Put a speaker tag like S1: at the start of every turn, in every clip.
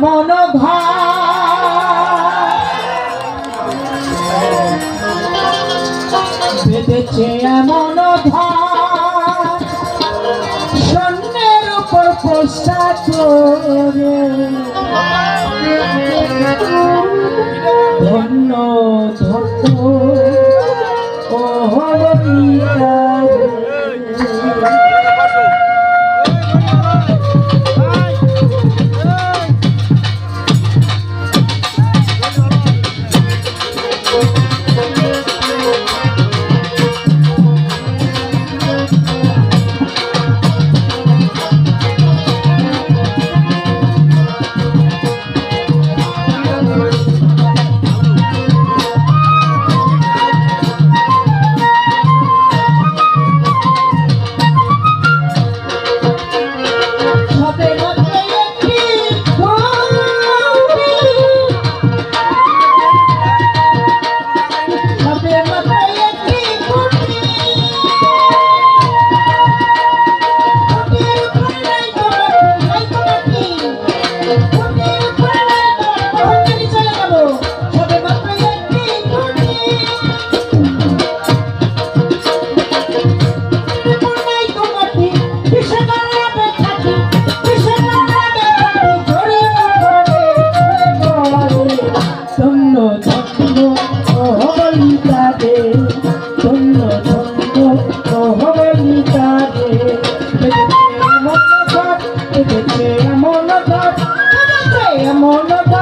S1: এমন ঘর বেঁধেছে I'm on, come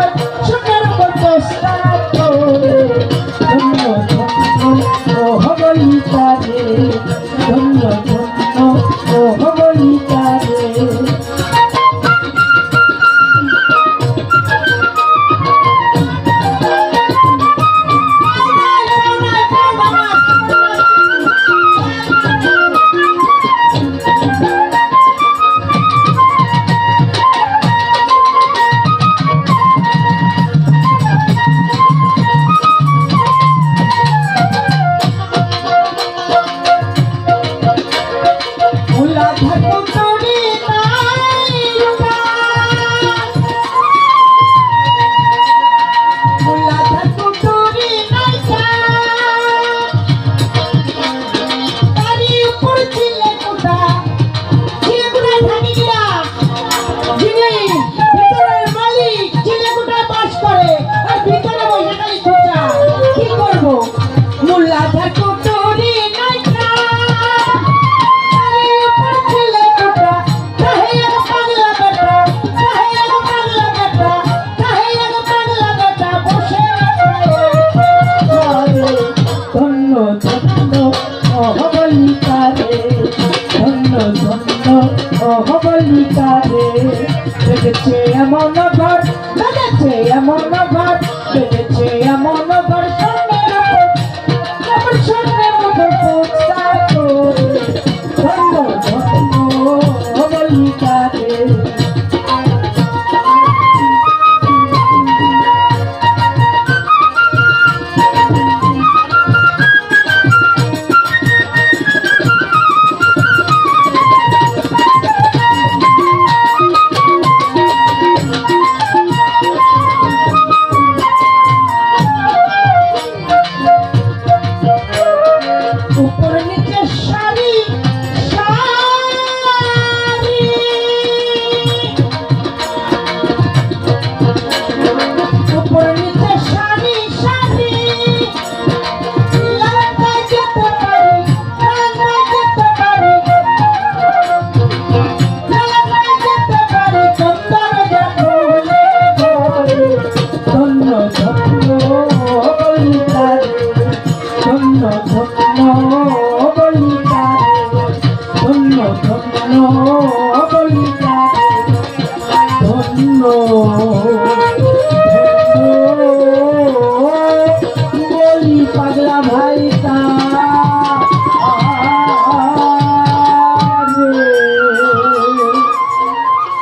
S1: ধন্য অহবলিকারে ধন্য ধন্য অহবলিকারে। দেখেছে এমন ভাত দেখেছে এমন ভাত দেখেছে এমন ভাত ধন্য ধন্য বলিতার ধন্য ধন্য বলিতার ধন্য ধন্য বলিতার ধন্য ধন্য ভাই।